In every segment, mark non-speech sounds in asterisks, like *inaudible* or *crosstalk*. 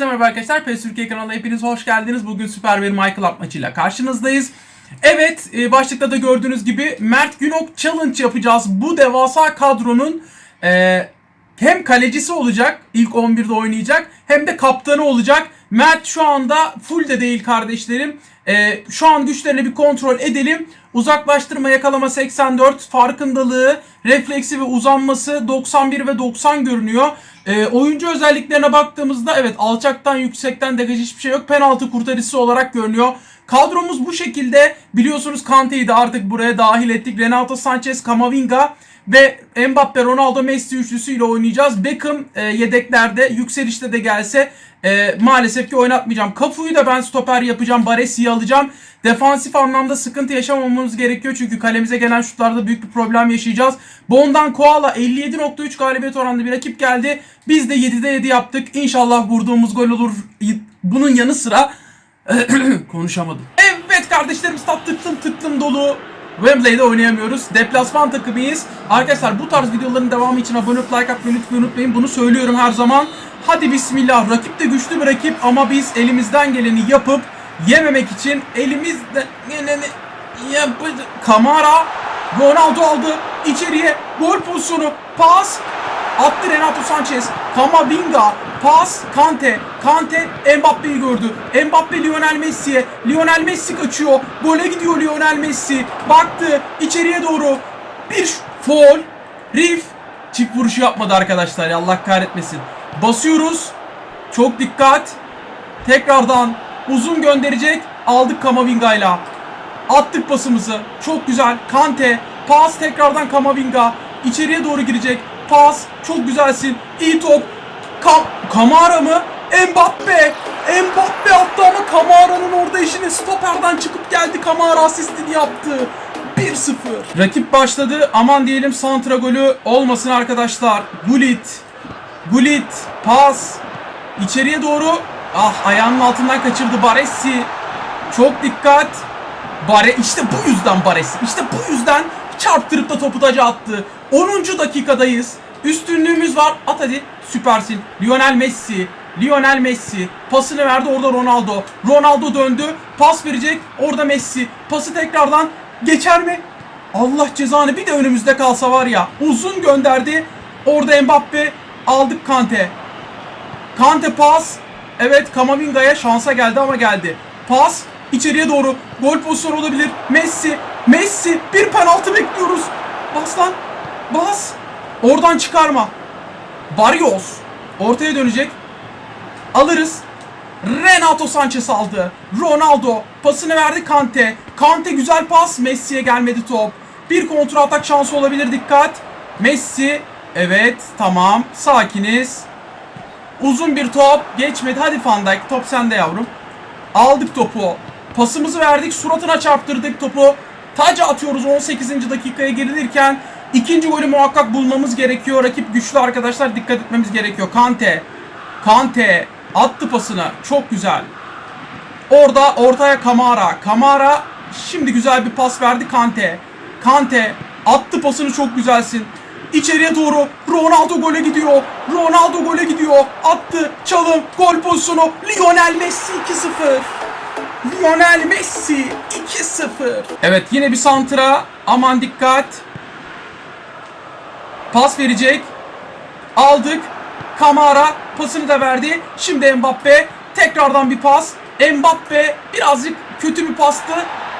Herkese merhaba arkadaşlar. PES Türkiye kanalına hepiniz hoş geldiniz. Bugün süper bir Michael Up maçıyla karşınızdayız. Evet, e, başlıkta da gördüğünüz gibi Mert Günok Challenge yapacağız. Bu devasa kadronun e, hem kalecisi olacak, ilk 11'de oynayacak, hem de kaptanı olacak. Mert şu anda full de değil kardeşlerim. E, şu an güçlerini bir kontrol edelim. Uzaklaştırma yakalama 84, farkındalığı, refleksi ve uzanması 91 ve 90 görünüyor. E, oyuncu özelliklerine baktığımızda evet alçaktan yüksekten degaj hiçbir şey yok. Penaltı kurtarıcısı olarak görünüyor. Kadromuz bu şekilde. Biliyorsunuz Kante'yi de artık buraya dahil ettik. Renato Sanchez, Camavinga ve Mbappe, Ronaldo, Messi üçlüsüyle oynayacağız. Beckham e, yedeklerde, yükselişte de gelse e, maalesef ki oynatmayacağım. Kafu'yu da ben stoper yapacağım. Baresi'yi alacağım. Defansif anlamda sıkıntı yaşamamamız gerekiyor. Çünkü kalemize gelen şutlarda büyük bir problem yaşayacağız. Bondan Koala 57.3 galibiyet oranlı bir rakip geldi. Biz de 7'de 7 yaptık. İnşallah vurduğumuz gol olur. Bunun yanı sıra *clears throat* konuşamadım. Evet kardeşlerim stat tıklım tıklım dolu. Wembley'de oynayamıyoruz. Deplasman takımıyız. Arkadaşlar bu tarz videoların devamı için abone olup like atmayı lütfen unutmayın. Bunu söylüyorum her zaman. Hadi bismillah. Rakip de güçlü bir rakip ama biz elimizden geleni yapıp yememek için elimizden geleni yapacağız. Kamara Ronaldo aldı. içeriye gol pozisyonu. Pas. Attı Renato Sanchez. Kamavinga. Pas. Kante. Kante Mbappe'yi gördü. Mbappe Lionel Messi'ye. Lionel Messi kaçıyor. Gole gidiyor Lionel Messi. Baktı. içeriye doğru. Bir foul. Rif. Çift vuruşu yapmadı arkadaşlar. ya, Allah kahretmesin. Basıyoruz. Çok dikkat. Tekrardan uzun gönderecek. Aldık Kamavinga'yla. Attık pasımızı. Çok güzel. Kante. Pas tekrardan Kamavinga. İçeriye doğru girecek. Pas. Çok güzelsin. İyi top. Kam Kamara mı? Mbappe. Mbappe attı ama Kamara'nın orada işini stoperden çıkıp geldi. Kamara asistini yaptı. 1-0. Rakip başladı. Aman diyelim santra golü olmasın arkadaşlar. Gullit. Gullit. Pas. İçeriye doğru. Ah ayağının altından kaçırdı Baresi. Çok dikkat. Bare işte bu yüzden Baresi. İşte bu yüzden çarptırıp da topu taca attı. 10. dakikadayız. Üstünlüğümüz var. At hadi. Süpersin. Lionel Messi. Lionel Messi. Pasını verdi orada Ronaldo. Ronaldo döndü. Pas verecek. Orada Messi. Pası tekrardan geçer mi? Allah cezanı bir de önümüzde kalsa var ya. Uzun gönderdi. Orada Mbappe. Aldık Kante. Kante pas. Evet Kamavinga'ya şansa geldi ama geldi. Pas içeriye doğru. Gol pozisyonu olabilir. Messi. Messi. Bir penaltı bekliyoruz. Bas lan. Bas. Oradan çıkarma. Barrios. Ortaya dönecek. Alırız. Renato Sanchez aldı. Ronaldo pasını verdi Kante. Kante güzel pas. Messi'ye gelmedi top. Bir kontra atak şansı olabilir dikkat. Messi. Evet tamam. Sakiniz. Uzun bir top. Geçmedi. Hadi Van Dijk. Top sende yavrum. Aldık topu. Pasımızı verdik. Suratına çarptırdık topu. Taca atıyoruz 18. dakikaya girilirken. ikinci golü muhakkak bulmamız gerekiyor. Rakip güçlü arkadaşlar. Dikkat etmemiz gerekiyor. Kante. Kante. Attı pasını. Çok güzel. Orada ortaya Kamara. Kamara şimdi güzel bir pas verdi Kante. Kante attı pasını çok güzelsin. İçeriye doğru Ronaldo gole gidiyor. Ronaldo gole gidiyor. Attı. Çalım. Gol pozisyonu. Lionel Messi 2-0. Lionel Messi 2-0. Evet yine bir santra. Aman dikkat. Pas verecek. Aldık. Kamara pasını da verdi. Şimdi Mbappe tekrardan bir pas. Mbappe birazcık kötü bir pastı.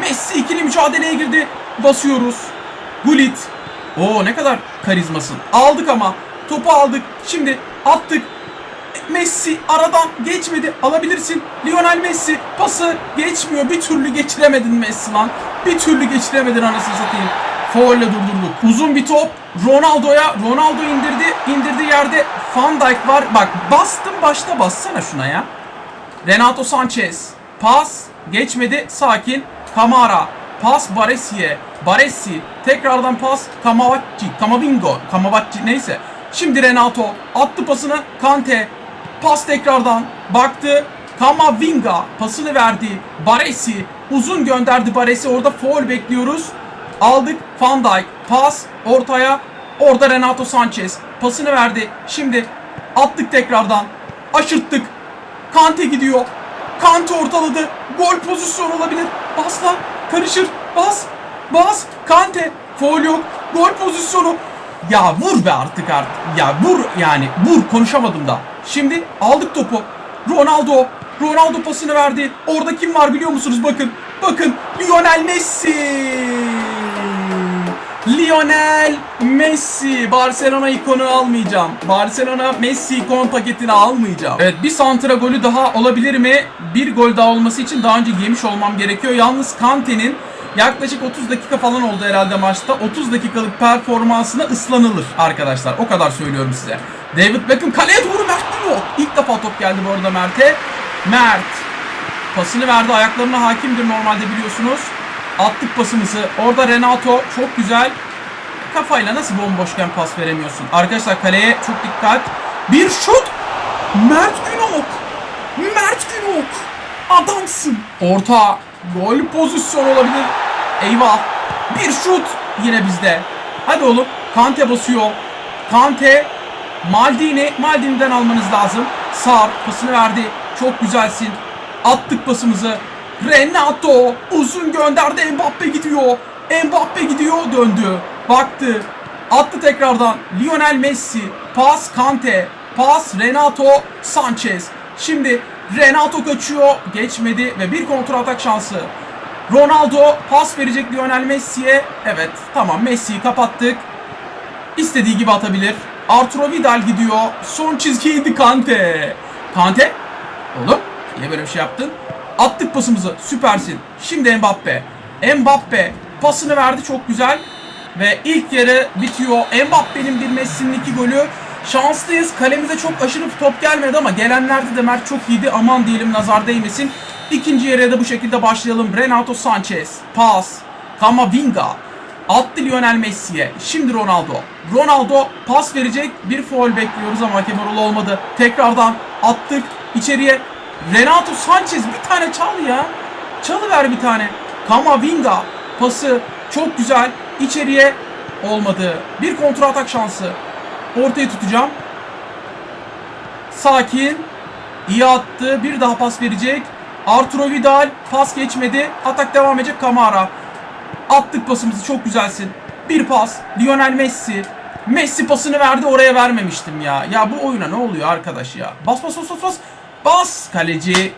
Messi ikili mücadeleye girdi. Basıyoruz. Gullit. Oo ne kadar karizmasın. Aldık ama. Topu aldık. Şimdi attık. Messi aradan geçmedi. Alabilirsin. Lionel Messi pası geçmiyor. Bir türlü geçiremedin Messi lan. Bir türlü geçiremedin anasını satayım. Faulle durdurduk. Uzun bir top. Ronaldo'ya. Ronaldo indirdi. İndirdiği yerde Van Dijk var. Bak bastım başta bassana şuna ya. Renato Sanchez. Pas. Geçmedi. Sakin. Kamara. Pas Baresi'ye. Baresi. Tekrardan pas Kamavacci. Kamavingo. Kamavacci neyse. Şimdi Renato. Attı pasını. Kante. Pas tekrardan. Baktı. Kamavinga. Pasını verdi. Baresi. Uzun gönderdi Baresi. Orada foul bekliyoruz. Aldık. Van Dijk. Pas. Ortaya. Orada Renato Sanchez. Pasını verdi. Şimdi attık tekrardan. Aşırttık. Kante gidiyor. Kante ortaladı. Gol pozisyonu olabilir. Basla. Karışır. Bas. Bas. Kante. Foul yok. Gol pozisyonu. Ya vur be artık artık. Ya vur yani. Vur konuşamadım da. Şimdi aldık topu. Ronaldo. Ronaldo pasını verdi. Orada kim var biliyor musunuz? Bakın. Bakın. Lionel Messi. Lionel Messi. Barcelona ikonu almayacağım. Barcelona Messi ikon paketini almayacağım. Evet bir santra golü daha olabilir mi? Bir gol daha olması için daha önce yemiş olmam gerekiyor. Yalnız Kante'nin yaklaşık 30 dakika falan oldu herhalde maçta. 30 dakikalık performansına ıslanılır arkadaşlar. O kadar söylüyorum size. David Beckham kaleye doğru Günok. İlk defa top geldi bu arada Mert'e. Mert pasını verdi. Ayaklarına hakimdir normalde biliyorsunuz. Attık pasımızı. Orada Renato çok güzel. Kafayla nasıl bomboşken pas veremiyorsun? Arkadaşlar kaleye çok dikkat. Bir şut. Mert Günok. Mert Günok. Adamsın. Orta. Gol pozisyonu olabilir. Eyvah. Bir şut. Yine bizde. Hadi oğlum. Kante basıyor. Kante. Maldini. Maldini'den almanız lazım. Sar. Pasını verdi. Çok güzelsin. Attık pasımızı. Renato uzun gönderdi Mbappe gidiyor. Mbappe gidiyor döndü. Baktı. Attı tekrardan. Lionel Messi. Pas Kante. Pas Renato Sanchez. Şimdi Renato kaçıyor. Geçmedi ve bir kontrol atak şansı. Ronaldo pas verecek Lionel Messi'ye. Evet tamam Messi'yi kapattık. İstediği gibi atabilir. Arturo Vidal gidiyor. Son çizgiye indi Kante. Kante? Oğlum niye böyle bir şey yaptın? Attık pasımızı. Süpersin. Şimdi Mbappe. Mbappe pasını verdi çok güzel. Ve ilk yarı bitiyor. Mbappe'nin bir Messi'nin iki golü. Şanslıyız. Kalemize çok aşırı top gelmedi ama gelenlerde de Mert çok iyiydi. Aman diyelim nazar değmesin. İkinci yarıya da bu şekilde başlayalım. Renato Sanchez. Pas. Kamavinga. Attı Lionel Messi'ye. Şimdi Ronaldo. Ronaldo pas verecek. Bir foul bekliyoruz ama hakem oralı olmadı. Tekrardan attık. içeriye. Renato Sanchez bir tane çal ya. Çalıver bir tane. Kamavinga pası çok güzel. İçeriye olmadı. Bir kontra atak şansı. Ortayı tutacağım. Sakin. İyi attı. Bir daha pas verecek. Arturo Vidal pas geçmedi. Atak devam edecek Kamara. Attık pasımızı çok güzelsin. Bir pas. Lionel Messi. Messi pasını verdi oraya vermemiştim ya. Ya bu oyuna ne oluyor arkadaş ya? Bas bas bas bas bas. Bas kaleci.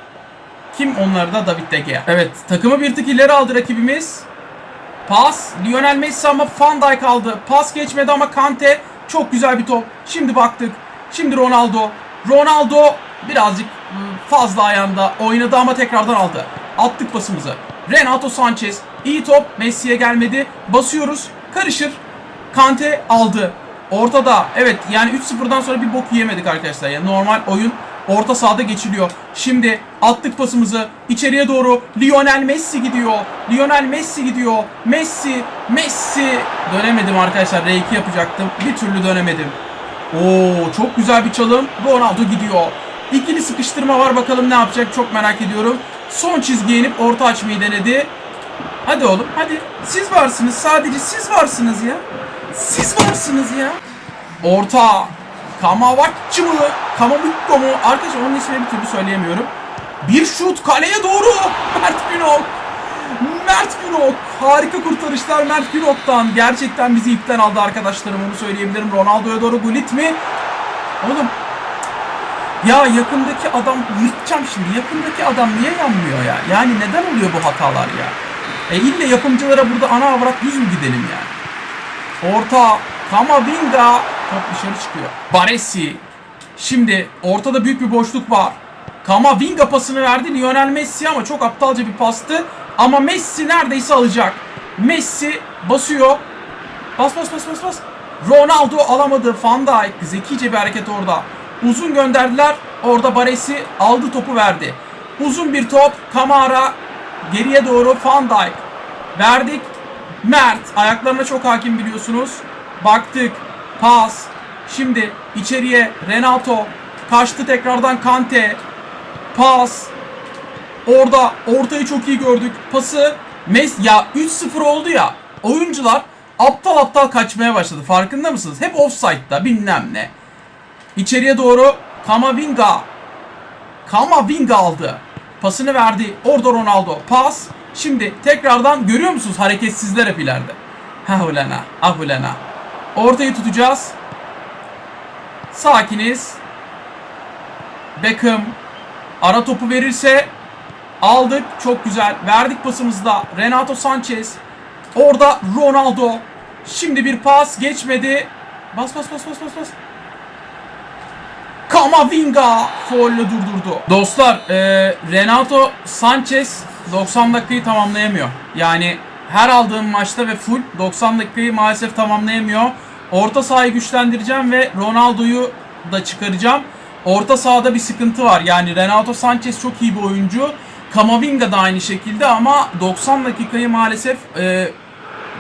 Kim onları da David De Gea. Evet takımı bir tık ileri aldı rakibimiz. Pas. Lionel Messi ama Van Dijk aldı. Pas geçmedi ama Kante. Çok güzel bir top. Şimdi baktık. Şimdi Ronaldo. Ronaldo birazcık ıı, fazla ayağında oynadı ama tekrardan aldı. Attık pasımızı. Renato Sanchez. İyi top. Messi'ye gelmedi. Basıyoruz. Karışır. Kante aldı. Ortada. Evet yani 3-0'dan sonra bir bok yiyemedik arkadaşlar. Yani normal oyun orta sahada geçiliyor. Şimdi attık pasımızı içeriye doğru. Lionel Messi gidiyor. Lionel Messi gidiyor. Messi, Messi. Dönemedim arkadaşlar. R2 yapacaktım. Bir türlü dönemedim. Oo çok güzel bir çalım. Ronaldo gidiyor. İkili sıkıştırma var bakalım ne yapacak çok merak ediyorum. Son çizgiye inip orta açmayı denedi. Hadi oğlum hadi. Siz varsınız sadece siz varsınız ya. Siz varsınız ya. Orta. Kamavacı mı? Kamavukko mu? Arkadaşlar onun ismini bir türlü söyleyemiyorum. Bir şut kaleye doğru. Mert Günok. Mert Günok. Harika kurtarışlar Mert Günok'tan. Gerçekten bizi ipten aldı arkadaşlarım onu söyleyebilirim. Ronaldo'ya doğru Gullit mi? Oğlum ya yakındaki adam yırtacağım şimdi. Yakındaki adam niye yanmıyor ya? Yani neden oluyor bu hatalar ya? E ille yapımcılara burada ana avrat düz mü gidelim yani? Orta Kamavinga top dışarı çıkıyor. Baresi. Şimdi ortada büyük bir boşluk var. Kamavinga pasını verdi Lionel Messi ama çok aptalca bir pastı. Ama Messi neredeyse alacak. Messi basıyor. Bas bas bas bas bas. Ronaldo alamadı. Van Dijk zekice bir hareket orada. Uzun gönderdiler. Orada Baresi aldı topu verdi. Uzun bir top. Kamara geriye doğru Van Dijk. Verdik. Mert ayaklarına çok hakim biliyorsunuz. Baktık. Pas. Şimdi içeriye Renato. Kaçtı tekrardan Kante. Pas. Orada ortayı çok iyi gördük. Pası Mes ya 3-0 oldu ya. Oyuncular aptal aptal kaçmaya başladı. Farkında mısınız? Hep offside'da bilmem ne. İçeriye doğru Kamavinga. Kamavinga aldı. Pasını verdi. Orada Ronaldo. Pas. Şimdi tekrardan görüyor musunuz hareketsizler hep ileride. Ha ulana. Ah ulana. Ortayı tutacağız. Sakiniz. Beckham ara topu verirse aldık. Çok güzel. Verdik pasımızda. Renato Sanchez. Orada Ronaldo. Şimdi bir pas geçmedi. Bas bas bas bas bas bas. Kamavinga folle durdurdu. Dostlar e, Renato Sanchez 90 dakikayı tamamlayamıyor. Yani her aldığım maçta ve full 90 dakikayı maalesef tamamlayamıyor. Orta sahayı güçlendireceğim ve Ronaldo'yu da çıkaracağım. Orta sahada bir sıkıntı var. Yani Renato Sanchez çok iyi bir oyuncu. Kamavinga da aynı şekilde ama 90 dakikayı maalesef e,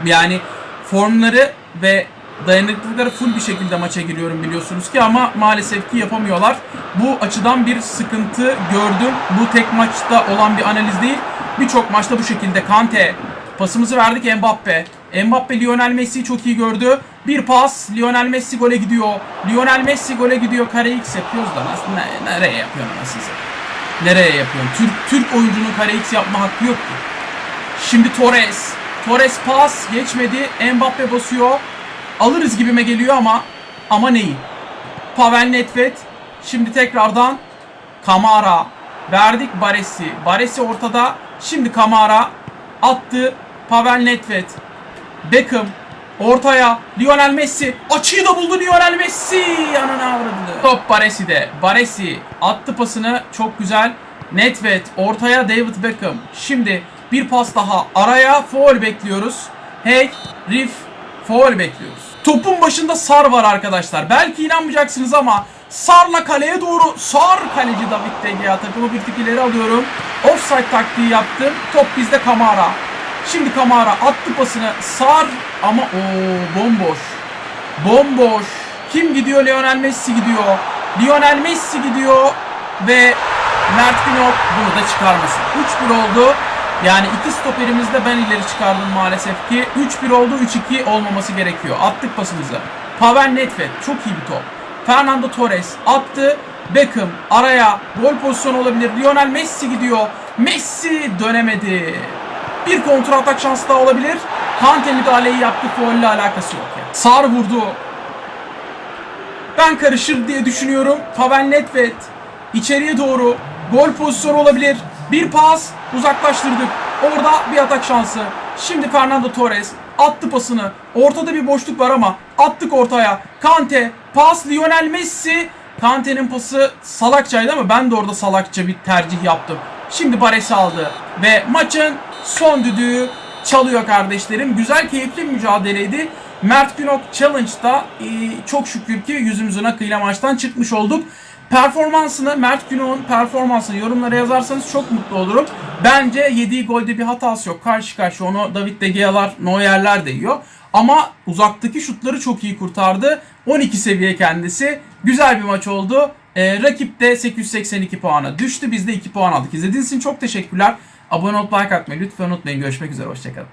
yani formları ve dayanıklılıkları full bir şekilde maça giriyorum biliyorsunuz ki ama maalesef ki yapamıyorlar. Bu açıdan bir sıkıntı gördüm. Bu tek maçta olan bir analiz değil. Birçok maçta bu şekilde Kante pasımızı verdik Mbappe. Mbappe Lionel Messi'yi çok iyi gördü. Bir pas Lionel Messi gole gidiyor. Lionel Messi gole gidiyor. Kare X yapıyoruz da nasıl ne, nereye yapıyorsun nasıl Nereye yapıyorsun? Türk Türk oyuncunun kare X yapma hakkı yok ki. Şimdi Torres. Torres pas geçmedi. Mbappe basıyor. Alırız gibime geliyor ama ama neyi? Pavel Nedved. Şimdi tekrardan Kamara. Verdik Baresi. Baresi ortada. Şimdi Kamara attı. Pavel Nedved. Beckham ortaya. Lionel Messi. Açıyı da buldu Lionel Messi. Yanına avradı. Top Baresi'de. Baresi attı pasını. Çok güzel. Nedved ortaya David Beckham. Şimdi bir pas daha. Araya foul bekliyoruz. Hey, Rif foul bekliyoruz. Topun başında Sar var arkadaşlar. Belki inanmayacaksınız ama Sar'la kaleye doğru Sar kaleci David De Gea takımı bir tık ileri alıyorum. Offside taktiği yaptım. Top bizde Kamara. Şimdi Kamara attı pasını. Sar ama o bomboş. Bomboş. Kim gidiyor? Lionel Messi gidiyor. Lionel Messi gidiyor ve Mert Günok bunu da çıkarmasın. 3-1 oldu. Yani iki stoperimizde ben ileri çıkardım maalesef ki. 3-1 oldu, 3-2 olmaması gerekiyor. Attık pasımızı. Pavel Nedved çok iyi bir top. Fernando Torres attı. Beckham araya gol pozisyonu olabilir. Lionel Messi gidiyor. Messi dönemedi. Bir kontra atak şansı daha olabilir. Kante müdahaleyi yaptı. Foul ile alakası yok. Yani. Sar vurdu. Ben karışır diye düşünüyorum. Pavel Nedved içeriye doğru gol pozisyonu olabilir. Bir pas uzaklaştırdık. Orada bir atak şansı. Şimdi Fernando Torres attı pasını. Ortada bir boşluk var ama attık ortaya. Kante pas Lionel Messi. Kante'nin pası salakçaydı ama ben de orada salakça bir tercih yaptım. Şimdi Baresi aldı ve maçın son düdüğü çalıyor kardeşlerim. Güzel keyifli bir mücadeleydi. Mert Günok Challenge'da e, çok şükür ki yüzümüzün akıyla maçtan çıkmış olduk. Performansını, Mert Günok'un performansını yorumlara yazarsanız çok mutlu olurum. Bence yediği golde bir hatası yok. Karşı karşı onu David De Gea'lar, Neuer'ler de yiyor. Ama uzaktaki şutları çok iyi kurtardı. 12 seviye kendisi. Güzel bir maç oldu. Ee, rakip de 882 puana düştü. Biz de 2 puan aldık. İzlediğiniz için çok teşekkürler. Abone olup like atmayı lütfen unutmayın. Görüşmek üzere. Hoşçakalın.